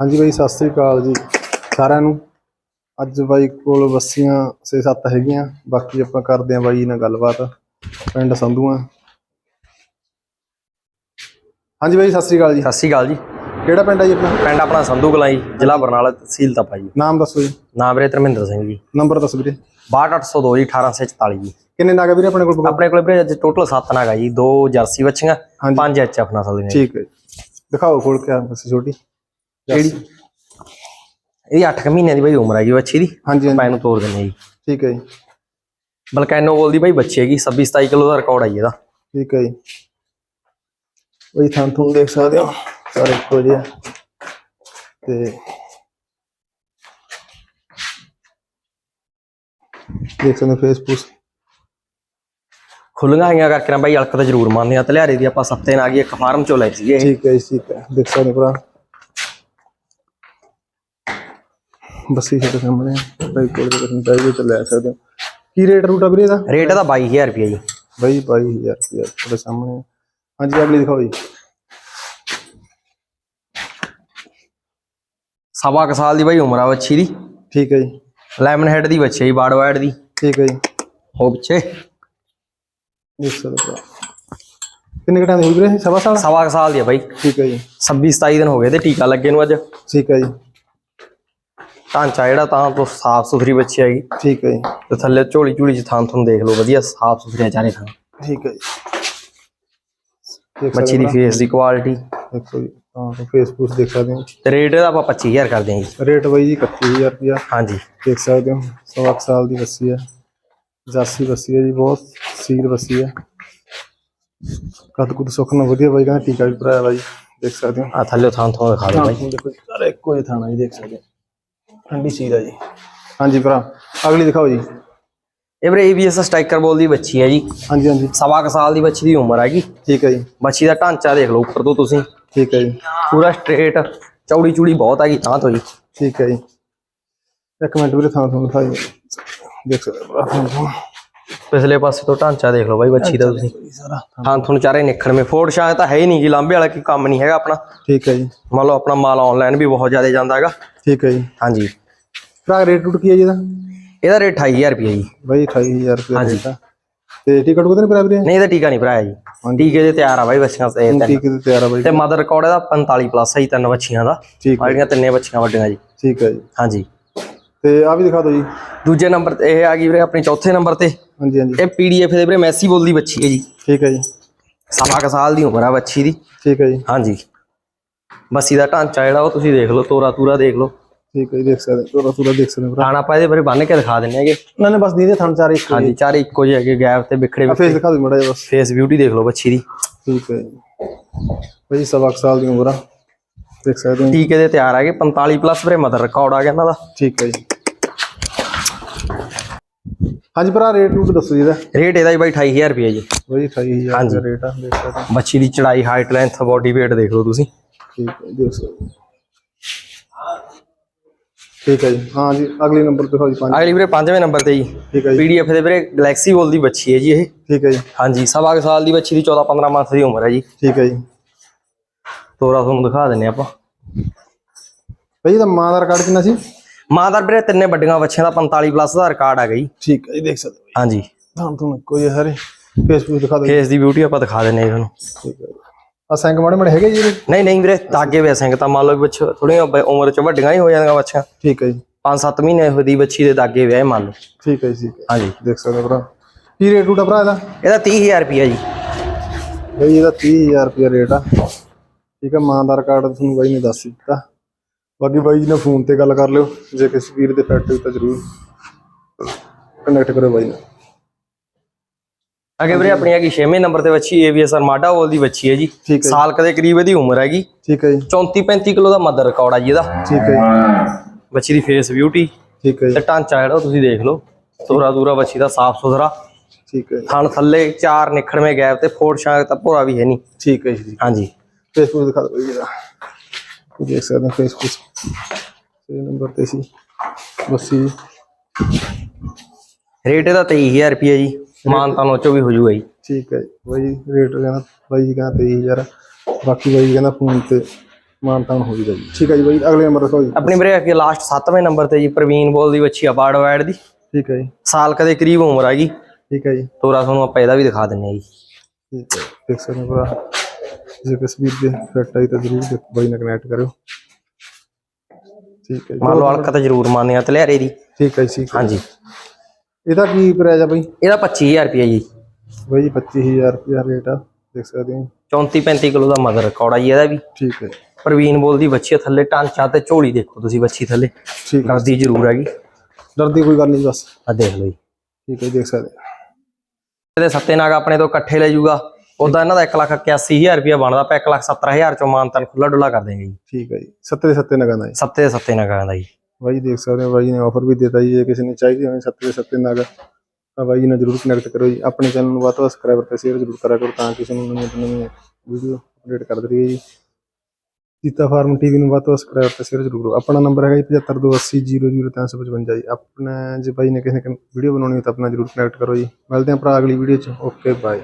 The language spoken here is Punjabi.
ਹਾਂਜੀ ਬਾਈ, ਸਤਿ ਸ੍ਰੀ ਅਕਾਲ ਜੀ ਸਾਰਿਆਂ ਨੂੰ। ਅੱਜ ਬਾਈ ਕੋਲ ਬੱਸੀਆਂ 6-7 ਹੈਗੀਆਂ। ਬਾਕੀ ਆਪਾਂ ਕਰਦੇ ਆਂ ਬਾਈ ਨਾਲ ਗੱਲਬਾਤ। ਪਿੰਡ ਸੰਧੂਆਂ। ਹਾਂਜੀ ਬਾਈ, ਸਤਿ ਸ੍ਰੀ ਅਕਾਲ ਜੀ। ਸਤਿ ਸ਼੍ਰੀ ਅਕਾਲ ਜੀ। ਕਿਹੜਾ ਪਿੰਡ ਹੈ ਜੀ ਆਪਣਾ? ਪਿੰਡ ਆਪਣਾ ਸੰਧੂ ਕਲਾਂ ਜੀ ਜ਼ਿਲ੍ਹਾ ਬਰਨਾਲਾ ਤਹਿਸੀਲ ਤਪਾ ਜੀ। ਨਾਮ ਦੱਸੋ ਜੀ। ਨਾਮ ਵੀਰੇ ਧਰਮਿੰਦਰ ਸਿੰਘ ਜੀ। ਨੰਬਰ ਦੱਸੋ ਵੀਰੇ। 62802 ਜੀ 1844 ਜੀ। ਕਿੰਨੇ ਨਾਗਾ ਵੀਰੇ ਆਪਣੇ ਕੋਲ ਆਪਣੇ ਕੋਲ ਵੀਰੇ ਅੱਜ ਟੋਟਲ 7 ਨਾਗਾ ਜੀ ਦੋ ਜਰਸੀ ਬੱਚੀਆਂ ਹਾਂਜੀ। ਪੰਜ ਐਚ ਐਫ ਨਸਲ ਦੀਆਂ। ਠੀਕ ਹੈ। ਦਿਖਾਓ ਖੋਲ ਕੇ ਆ ਬੱਸੀ ਛੋਟੀ। ਕਿਹੜੀ ਇਹਦੀ 8 ਮਹੀਨਿਆਂ ਦੀ ਬਾਈ ਉਮਰ ਹੈ ਜੀ ਬੱਚੀ ਦੀ। ਹਾਂਜੀ ਹਾਂਜੀ। ਇਹਨੂੰ ਤੋੜ ਦਿੰਦੇ ਜੀ। ਠੀਕ ਹੈ ਜੀ। ਬਲਕੈਨੋ ਬੋਲ ਦੀ ਬਾਈ ਬੱਚੀ ਹੈਗੀ 26 27 ਕਿਲੋ ਦਾ ਰਿਕਾਰਡ ਹੈ ਇਹਦਾ। ਠੀਕ ਹੈ ਜੀ। ਬਈ ਥਾਂ ਤੁਹਾਨੂੰ ਦੇਖ ਸਕਦੇ ਹੋ। ਸਾਰੇ ਇੱਕੋ ਜਿਹੇ। ਤੇ ਦੇਖ ਸਕਦੇ ਫੇਸਬੁੱਕ ਖੁੱਲੀਆਂ ਆਈਆਂ ਕਰਕੇ ਨਾ ਬਾਈ ਅਲਕ ਤਾਂ ਜ਼ਰੂਰ ਮੰਨਦੇ ਆ ਤਲਿਆਰੇ ਦੀ ਆਪਾਂ ਸਫਤੇ ਨਾਲ ਆ ਗਈ ਇੱਕ ਫਾਰਮ ਚੋਂ ਲੈ ਇਹ। ਠੀਕ ਹੈ ਜੀ ਠੀਕ ਹੈ ਦੇਖ ਸਕਦੇ ਭਰਾ ਬੱਸੀ ਸਾਡੇ ਸਾਹਮਣੇ। ਬਾਈ ਕੋਲ ਦੇ ਕਰਨ ਚਾਹੀਦੇ ਤਾਂ ਲੈ ਸਕਦੇ ਹੋ ਕੀ ਰੇਟ ਰੂਟ ਆ ਵੀਰੇ ਦਾ ਰੇਟ ਇਹਦਾ 22000 ਰੁਪਏ ਜੀ ਬਾਈ 22000 ਰੁਪਏ ਤੁਹਾਡੇ ਸਾਹਮਣੇ। ਹਾਂਜੀ ਅਗਲੀ ਦਿਖਾਓ ਜੀ ਸਵਾ ਕੁ ਸਾਲ ਦੀ ਬਾਈ ਉਮਰ ਆ ਬੱਚੀ ਦੀ। ਠੀਕ ਹੈ ਜੀ। ਲੈਮਨ ਹੈਡ ਦੀ ਬੱਚੀ ਹੈ ਬਾੜ ਵਾਈਡ ਦੀ। ਠੀਕ ਹੈ ਜੀ। ਹੋ ਪਿੱਛੇ? ਦੇਖ ਸਕਦੇ ਹੋ ਭਰਾ। ਕਿੰਨੇ ਘਟਾਂ ਦੇ ਹੋਈ ਵੀਰੇ? ਸਵਾ ਸਾਲ? ਸਵਾ ਕੁ ਸਾਲ ਦੀ ਆ ਬਾਈ। ਠੀਕ ਹੈ ਜੀ। 26 27 ਦਿਨ ਹੋ ਗਏ ਤੇ ਟੀਕਾ ਲੱਗੇ ਨੂੰ ਅੱਜ। ਠੀਕ ਹੈ ਜੀ। ਢਾਂਚਾ ਜਿਹੜਾ ਤਾਂ ਤੋਂ ਸਾਫ਼ ਸੁਥਰੀ ਬੱਚੀ ਹੈਗੀ। ਠੀਕ ਹੈ ਜੀ। ਤੇ ਥੱਲੇ ਝੋਲੀ ਝੂਲੀ ਚ ਥਾਂ ਤੁਹਾਨੂੰ ਦੇਖ ਲਓ ਵਧੀਆ ਸਾਫ਼ ਸੁਥਰੇ ਚਾਰੇ ਥਾਂ। ਠੀਕ ਹੈ ਜੀ। ਬੱਚੀ ਦੀ ਫੇਸ ਦੀ ਕੁਆਲਿਟੀ ਦੇਖੋ ਜੀ ਹਾਂ ਫੇਸਬੁੱਕ ਦੇਖ ਸਕਦੇ ਹੋ। ਤੇ ਰੇਟ ਇਹਦਾ ਆਪਾਂ 25000 ਕਰਦੇ ਹਾਂ ਜੀ। ਰੇਟ ਬਾਈ ਜੀ 31000 ਰੁਪਇਆ। ਹਾਂਜੀ। ਦੇਖ ਸਕਦੇ ਹੋ ਸਵਾ ਕੁ ਸਾਲ ਦੀ ਬੱਸੀ ਹੈ। ਜਾਸੀ ਬੱਸੀ ਹੈ ਜੀ ਬਹੁਤ ਸੀਲ ਬੱਸੀ ਹੈ। ਕੱਦ ਕੁੱਦ ਸੁੱਖਣਾ ਵਧੀਆ ਬਾਈ ਕਹਿੰਦਾ ਟੀਕਾ ਵੀ ਭਰਾਇਆ ਬਾਈ। ਦੇਖ ਸਕਦੇ ਹੋ। ਆ ਥੱਲੇ ਥਾਂ ਤੋਂ ਦਿਖਾ ਦਿਓ ਬਾਈ। ਹਾਂ ਦੇਖੋ ਜੀ, ਸਾਰੇ ਇੱਕੋ ਜਿਹਾ ਥਾਣਾ ਜੀ ਦੇਖ ਸਕਦੇ ਹੋ। ਠੰਡੀ ਸੀਲ ਹੈ ਜੀ। ਹਾਂਜੀ ਭਰਾ ਅਗਲੀ ਦਿਖਾਓ ਜੀ। ਇਹ ਵੀਰੇ ABS ਸਟ੍ਰਾਈਕਰ ਬੋਲ ਦੀ ਬੱਚੀ ਹੈ ਜੀ। ਹਾਂਜੀ ਹਾਂਜੀ। ਸਵਾ ਕੁ ਸਾਲ ਦੀ ਬੱਚੀ ਦੀ ਉਮਰ ਹੈਗੀ। ਠੀਕ ਹੈ ਜੀ। ਬੱਚੀ ਦਾ ਢਾਂਚਾ ਦੇਖ ਲਓ ਉੱਪਰ ਤੋਂ ਤੁਸੀਂ। ਠੀਕ ਹੈ ਜੀ। ਪੂਰਾ ਸਟ੍ਰੇਟ ਚੌੜੀ ਚੂੜੀ ਬਹੁਤ ਹੈਗੀ ਤਾਂ ਤੋਂ ਜੀ। ਠੀਕ ਹੈ ਜੀ। ਇੱਕ ਮਿੰਟ ਵੀਰੇ ਥਾਂ ਤੁਹਾਨੂੰ ਦਿਖਾਈ ਦੇਖ ਸਕਦੇ ਹੋ ਭਰਾ ਤੁਹਾਨੂੰ ਪਿਛਲੇ ਪਾਸੇ ਤੋਂ ਢਾਂਚਾ ਦੇਖ ਲਓ ਬਾਈ ਬੱਚੀ ਦਾ ਤੁਸੀਂ। ਸਾਰਾ। ਹਾਂ ਤੁਹਾਨੂੰ ਚਾਰੇ ਨਿਖਣ ਮੇ। ਫੋਰਡ ਸ਼ਾਂਕ ਤਾਂ ਹੈ ਹੀ ਨਹੀਂ ਜੀ ਲਾਂਬੇ ਵਾਲਾ ਕੀ ਕੰਮ ਨਹੀਂ ਹੈਗਾ ਆਪਣਾ। ਠੀਕ ਹੈ ਜੀ। ਮੰਨ ਲਓ ਆਪਣਾ ਮਾਲ ਆਨਲਾਈਨ ਵੀ ਬਹੁਤ ਜ਼ਿਆਦਾ ਜਾਂਦਾ ਹੈਗਾ। ਠੀਕ ਹੈ ਜੀ। ਹਾਂਜੀ ਭਰਾ ਰੇਟ ਰੂਟ ਕੀ ਹੈ ਜੀ ਇਹਦਾ? ਇਹਦਾ ਰੇਟ 28000 ਰੁਪਏ ਜੀ। ਬਾਈ 28000 ਰੁਪਏ ਹਾਂਜੀ। ਰੇਟ ਆ। ਤੇ ਟਿਕਟ ਕਿਤੇ ਨਹੀਂ ਭਰਾ ਵੀਰੇ? ਨਹੀਂ ਇਹਦਾ ਟੀਕਾ ਨਹੀਂ ਭਰਾਇਆ ਜੀ। ਟੀਕੇ ਦੇ ਤਿਆਰ ਆ ਬਾਈ ਬੱਚੀਆਂ ਤੇ ਤਿੰਨ। ਤੇ ਤਿਆਰ ਆ ਬਾਈ। ਤੇ ਮਦਰ ਰਿਕਾਰਡ ਇਹਦਾ 45 ਪਲੱਸ ਹੈ ਜੀ ਤਿੰਨ ਬੱਚੀਆਂ ਦਾ। ਜਿਹੜੀਆਂ ਤਿੰਨੇ ਬੱਚੀਆਂ ਵੱਡੀਆਂ ਜੀ। ਠੀਕ ਹੈ ਜੀ। ਹਾਂਜੀ। ਤੇ ਆ ਵੀ ਦਿਖਾ ਦਿਓ ਜੀ। ਦੂਜੇ ਨੰਬਰ ਤੇ ਇਹ ਆ ਗਈ ਵੀਰੇ ਆਪਣੀ ਚੌਥੇ ਨੰਬਰ ਤੇ। ਹਾਂਜੀ ਹਾਂਜੀ। ਇਹ ਪੀਡੀਐਫ ਦੇ ਵੀਰੇ ਮੈਸੀ ਬੋਲ ਦੀ ਬੱਚੀ ਹੈ ਜੀ। ਠੀਕ ਹੈ ਜੀ। ਸਵਾ ਕੁ ਸਾਲ ਦੀ ਉਮਰ ਆ ਬੱਚੀ ਦੀ। ਠੀਕ ਹੈ ਜੀ। ਹਾਂਜੀ। ਬੱਸੀ ਦਾ ਢਾਂਚਾ ਜਿਹੜਾ ਉਹ ਤੁਸੀਂ ਦੇਖ ਲਓ ਤੋਰਾ ਤੂਰਾ ਦੇਖ ਲਓ। ਠੀਕ ਹੈ ਜੀ ਦੇਖ ਸਕਦੇ ਹੋ ਪੂਰਾ ਦੇਖ ਸਕਦੇ ਹੋ ਭਰਾ। ਥਾਣਾ ਆਪਾਂ ਇਹਦੇ ਬਾਰੇ ਬੰਨ ਕੇ ਦਿਖਾ ਦਿੰਨੇ ਹੈਗੇ। ਨਾ ਨਾ ਬਸ ਦੀਦੇ ਥਣ ਚਾਰੇ ਇੱਕ ਹਾਂਜੀ ਚਾਰੇ ਇੱਕੋ ਜਿਹੇ ਹੈਗੇ ਗੈਪ ਤੇ ਵਿਖੜੇ ਆ ਫੇਸ ਦਿਖਾ ਦਿਓ ਮੜਾ ਬਸ। ਫੇਸ ਬਿਊਟੀ ਦੇਖ ਲਓ ਬੱਚੀ ਦੀ। ਠੀਕ ਹੈ ਜੀ। ਸਵਾ ਕੁ ਸਾਲ ਦੀ ਉਮਰ ਆ। ਦੇਖ ਸਕਦੇ ਹੋ। ਟੀਕੇ ਦੇ ਤਿਆਰ ਹੈਗੇ 45 ਪਲੱਸ ਵੀਰੇ ਮਦਰ ਰਿਕਾਰਡ ਆ ਗਿਆ ਇਹਨਾਂ ਦਾ। ਠੀਕ ਹੈ ਜੀ। ਹਾਂਜੀ ਭਰਾ ਰੇਟ ਰੂਟ ਦੱਸੋ ਜੀ ਇਹਦਾ। ਰੇਟ ਇਹਦਾ ਹੀ ਬਾਈ 28000 ਰੁਪਏ ਜੀ। ਬਾਈ 28000 ਹਾਂਜੀ। ਦਾ ਰੇਟ ਆ ਦੇਖ ਸਕਦੇ ਹੋ। ਬੱਚੀ ਦੀ ਚੜਾਈ ਹਾਈਟ ਲੈਂਥ ਬਾਡੀ weight ਦੇਖ ਲਓ ਤੁਸੀਂ। ਠੀਕ ਹੈ ਦੇਖ ਸਕਦੇ ਹੋ। ਠੀਕ ਹੈ ਜੀ। ਹਾਂ ਜੀ ਅਗਲੇ ਨੰਬਰ ਤੇ ਹੋ ਜੀ ਪੰਜ। ਅਗਲੀ ਵੀਰੇ ਪੰਜਵੇਂ ਨੰਬਰ ਤੇ ਜੀ। ਠੀਕ ਹੈ ਜੀ। ਪੀਡੀਐਫ ਦੇ ਵੀਰੇ ਗੈਲੈਕਸੀ ਬੋਲ ਦੀ ਬੱਚੀ ਹੈ ਜੀ ਇਹ। ਠੀਕ ਹੈ ਜੀ। ਹਾਂਜੀ ਸਵਾ ਕੁ ਸਾਲ ਦੀ ਬੱਚੀ ਦੀ 14 15 ਮੰਥ ਦੀ ਉਮਰ ਹੈ ਜੀ। ਠੀਕ ਹੈ ਜੀ। ਤੋਰਾ ਤੁਹਾਨੂੰ ਦਿਖਾ ਦਿੰਨੇ ਆਪਾਂ। ਭਾਈ ਇਹਦਾ ਮਾਂ ਦਾ ਰਿਕਾਰਡ ਕਿੰਨਾ ਸੀ? ਮਾਂ ਦਾ ਵੀਰੇ ਤਿੰਨੇ ਵੱਡੀਆਂ ਬੱਚਿਆਂ ਦਾ 45 ਪਲੱਸ ਦਾ ਰਿਕਾਰਡ ਆ ਗਈ। ਠੀਕ ਹੈ ਜੀ ਦੇਖ ਸਕਦੇ ਹੋ। ਹਾਂਜੀ। ਤੁਹਾਨੂੰ ਕੋਈ ਸਾਰੇ ਫੇਸਬੁੱਕ ਦਿਖਾ ਦਿਓ। ਫੇਸ ਦੀ ਬਿਊਟੀ ਆਪਾਂ ਦਿਖਾ ਦਿੰਨੇ ਤੁਹਾਨੂੰ। ਠੀਕ ਹੈ ਜੀ। ਆ ਸੈਂਕ ਮਾੜੇ ਮਾੜੇ ਹੈਗੇ ਜੀ? ਨਹੀਂ ਨਹੀਂ ਵੀਰੇ ਦਾਗੇ ਵੇ ਸਿੰਘ ਤਾਂ ਮੰਨ ਲਓ ਬੱਚ ਥੋੜੀਆਂ ਉਮਰ ਚ ਵੱਡੀਆਂ ਹੀ ਹੋ ਜਾਂਦੀਆਂ ਬੱਚੀਆਂ। ਠੀਕ ਹੈ ਜੀ। 5-7 ਮਹੀਨੇ ਦੀ ਬੱਚੀ ਦੇ ਦਾਗੇ ਵੇ ਮੰਨ ਲਓ। ਠੀਕ ਹੈ ਜੀ ਹਾਂਜੀ। ਦੇਖ ਸਕਦੇ ਭਰਾ। ਕੀ ਰੇਟ ਆ ਭਰਾ ਇਹਦਾ? ਇਹਦਾ 30000 ਰੁਪਿਆ ਜੀ। ਬਈ ਇਹਦਾ 30000 ਰੁਪਏ ਰੇਟ ਆ। ਠੀਕ ਹੈ ਮਾਂ ਦਾ ਰਿਕਾਰਡ ਤੁਹਾਨੂੰ ਬਾਈ ਨੇ ਦੱਸ ਦਿੱਤਾ। ਬਾਕੀ ਬਾਈ ਜੀ ਨਾਲ ਫੋਨ ਤੇ ਗੱਲ ਕਰ ਲਿਓ। ਜੇ ਕਿਸੇ ਵੀਰ ਦੇ ਫੈਕਟਰੀ ਤਾਂ ਜ਼ਰੂਰ ਕਨੈਕਟ ਕਰੋ ਬਾਈ ਨਾਲ। ਅੱਗੇ ਵੀਰੇ ਆਪਣੀ ਹੈਗੀ 6ਵੇਂ ਨੰਬਰ ਤੇ ਬੱਚੀ ਏਵੀਐਸ ਆਰਮਾਡਾ ਬੋਲ ਦੀ ਬੱਚੀ ਹੈ ਜੀ। ਸਾਲ ਕਦੇ ਕਰੀਬ ਇਹਦੀ ਉਮਰ ਹੈਗੀ। ਠੀਕ ਹੈ ਜੀ। 34-35 ਕਿਲੋ ਦਾ ਮਦਰ ਰਿਕਾਰਡ ਆ ਜੀ ਇਹਦਾ। ਠੀਕ ਹੈ ਜੀ। ਬੱਚੀ ਦੀ ਫੇਸ ਬਿਊਟੀ ਠੀਕ ਹੈ ਤੇ ਜੀ ਢਾਂਚਾ ਜਿਹੜਾ ਤੁਸੀਂ ਦੇਖ ਲਓ। ਤੋਰਾ ਦੂਰਾ ਬੱਚੀ ਦਾ ਸਾਫ਼ ਸੁਥਰਾ। ਠੀਕ ਹੈ ਜੀ। ਥਣ ਥੱਲੇ ਚਾਰ ਨਿਖੜਵੇਂ ਗੈਪ ਤੇ ਫੋੜ ਸ਼ਾਂਕ ਤਾਂ ਭੋਰਾ ਵੀ ਹੈ ਨਹੀਂ। ਠੀਕ ਹੈ ਜੀ। ਹਾਂਜੀ। ਫੇਸਬੁੱਕ ਦਿਖਾ ਦਿਓ ਜੀ ਦੇਖ ਸਕਦੇ ਹੋ ਫੇਸਬੁੱਕ ਇਹ ਨੰਬਰ ਤੇ ਸੀ। ਬੱਸੀ ਰੇਟ ਇਹਦਾ 23000 ਰੁਪਏ ਜੀ। ਮਾਨ ਤਾਂ ਚੋਂ ਵੀ ਹੋ ਜੂਗਾ ਜੀ। ਠੀਕ ਹੈ ਜੀ। ਬਾਈ ਰੇਟ ਕਹਿੰਦਾ ਬਾਈ ਜੀ ਕਹਿੰਦਾ 23000 ਬਾਕੀ ਬਾਈ ਜੀ ਕਹਿੰਦਾ ਫੋਨ ਤੇ ਮਾਨਤਾਨ ਹੋ ਜਾਊਗਾ ਜੀ। ਠੀਕ ਹੈ ਜੀ ਬਾਈ ਅਗਲੇ ਨੰਬਰ ਦੱਸੋ ਜੀ। ਆਪਣੀ ਵੀਰੇ ਅੱਗੇ ਲਾਸਟ 7ਵੇਂ ਨੰਬਰ ਤੇ ਜੀ ਪ੍ਰਵੀਨ ਬੋਲ ਦੀ ਬੱਚੀ ਆ ਬਾੜ ਵੈਡ ਦੀ। ਠੀਕ ਹੈ ਜੀ। ਸਾਲ ਕਦੇ ਕਰੀਬ ਉਮਰ ਆ ਗਈ। ਠੀਕ ਹੈ ਜੀ। ਤੋਰਾ ਤੁਹਾਨੂੰ ਆਪਾਂ ਇਹਦਾ ਵੀ ਦਿਖਾ ਦਿੰਨੇ ਆ ਜੀ। ਠੀਕ ਹੈ ਦੇਖ ਸਕਦੇ ਭਰਾ। ਜੇ ਕਸਵੀਰ ਦੇ ਫਿੱਟ ਆਈ ਤਾਂ ਜ਼ਰੂਰ ਬਾਈ ਨਾਲ ਕਨੈਕਟ ਕਰਿਓ। ਠੀਕ ਹੈ ਜੀ। ਮੰਨ ਲਓ ਹਲਕਾ ਤਾਂ ਜ਼ਰੂਰ ਮੰਨਦੇ ਆ ਤਲਿਆਰੇ ਦੀ। ਠੀਕ ਹੈ ਜੀ। ਹਾਂਜੀ। ਇਹਦਾ ਕੀ ਪ੍ਰਾਈਸ ਆ ਬਾਈ? ਇਹਦਾ 25000 ਰੁਪਏ ਜੀ। ਬਾਈ ਜੀ 25000 ਰੁਪਇਆ ਰੇਟ ਆ ਦੇਖ ਸਕਦੇ ਹੋ। 34 35 ਕਿਲੋ ਦਾ ਮਦਰ ਕੌੜਾ ਜੀ ਇਹਦਾ ਵੀ। ਠੀਕ ਹੈ ਪ੍ਰਵੀਨ ਬੋਲ ਦੀ ਬੱਚੀ ਥੱਲੇ ਟਾਂਚਾ ਤੇ ਝੋਲੀ ਦੇਖੋ ਤੁਸੀਂ ਬੱਚੀ ਥੱਲੇ। ਠੀਕ ਹੈ। ਕਰਦੀ ਜ਼ਰੂਰ ਹੈਗੀ ਡਰਦੀ ਕੋਈ ਗੱਲ ਨਹੀਂ ਬਸ। ਆ ਦੇਖ ਲਓ ਜੀ। ਠੀਕ ਹੈ ਦੇਖ ਸਕਦੇ ਹੋ। ਇਹਦੇ ਸੱਤੇ ਨਾਗ ਆਪਣੇ ਤੋਂ ਇਕੱਠੇ ਲੈ ਜਾਊਗਾ ਉਦਾਂ ਇਹਨਾਂ ਦਾ 181000 ਰੁਪਏ ਬਣਦਾ ਆਪਾਂ 170000 ਚੋਂ ਮਾਨਤਨ ਖੁੱਲਾ ਡੁੱਲਾ ਕਰ ਦੇਂਗੇ ਜੀ। ਠੀਕ ਹੈ ਜੀ ਸੱਤੇ ਦੇ ਸੱਤੇ ਨਗਾਂ ਦਾ ਜੀ। ਸੱਤੇ ਦੇ ਸੱਤੇ ਨਾਗਾਂ ਦਾ ਜੀ। ਬਾਈ ਦੇਖ ਸਕਦੇ ਹੋ, ਬਾਈ ਜੀ ਨੇ ਆਫਰ ਵੀ ਦਿੱਤਾ ਜੀ, ਜੇ ਕਿਸੇ ਨੇ ਚਾਹੀਦੀ ਹੋਵੇ ਸੱਤੇ ਦੇ ਸੱਤੇ ਨਗ ਤਾਂ ਬਾਈ ਜੀ ਨਾਲ ਜਰੂਰ ਕਨੈਕਟ ਕਰੋ ਜੀ। ਆਪਣੇ ਚੈਨਲ ਨੂੰ ਵੱਧ ਤੋਂ ਵੱਧ ਸਬਸਕ੍ਰਾਈਬਰ ਤੇ ਸ਼ੇਅਰ ਜਰੂਰ ਕਰਿਆ ਕਰੋ, ਤਾਂ ਕਿਸੇ ਨੂੰ ਨਵੀਂ ਨਵੀਂ ਵੀਡੀਓ ਅਪਡੇਟ ਕਰਦੇ ਰਹੀਏ ਜੀ। ਜੀਤਾ ਫਾਰਮ ਟੀਵੀ ਨੂੰ ਵੱਧ ਤੋਂ ਸਬਸਕ੍ਰਾਈਬ ਤੇ ਸ਼ੇਅਰ ਜਰੂਰ ਕਰੋ। ਆਪਣਾ ਨੰਬਰ ਹੈਗਾ ਜੀ 7528000355 ਜੀ। ਆਪਣਾ, ਜੇ ਬਾਈ ਨੇ ਕਿਸੇ ਨੇ ਵੀਡੀਓ ਬਣਾਉਣੀ ਹੋ ਤਾਂ ਆਪਣਾ ਜਰੂਰ ਕਨੈਕਟ ਕਰੋ ਜੀ। ਮਿਲਦੇ ਹਾਂ ਭਰਾ ਅਗਲੀ ਵੀਡੀਓ 'ਚ। Okay bye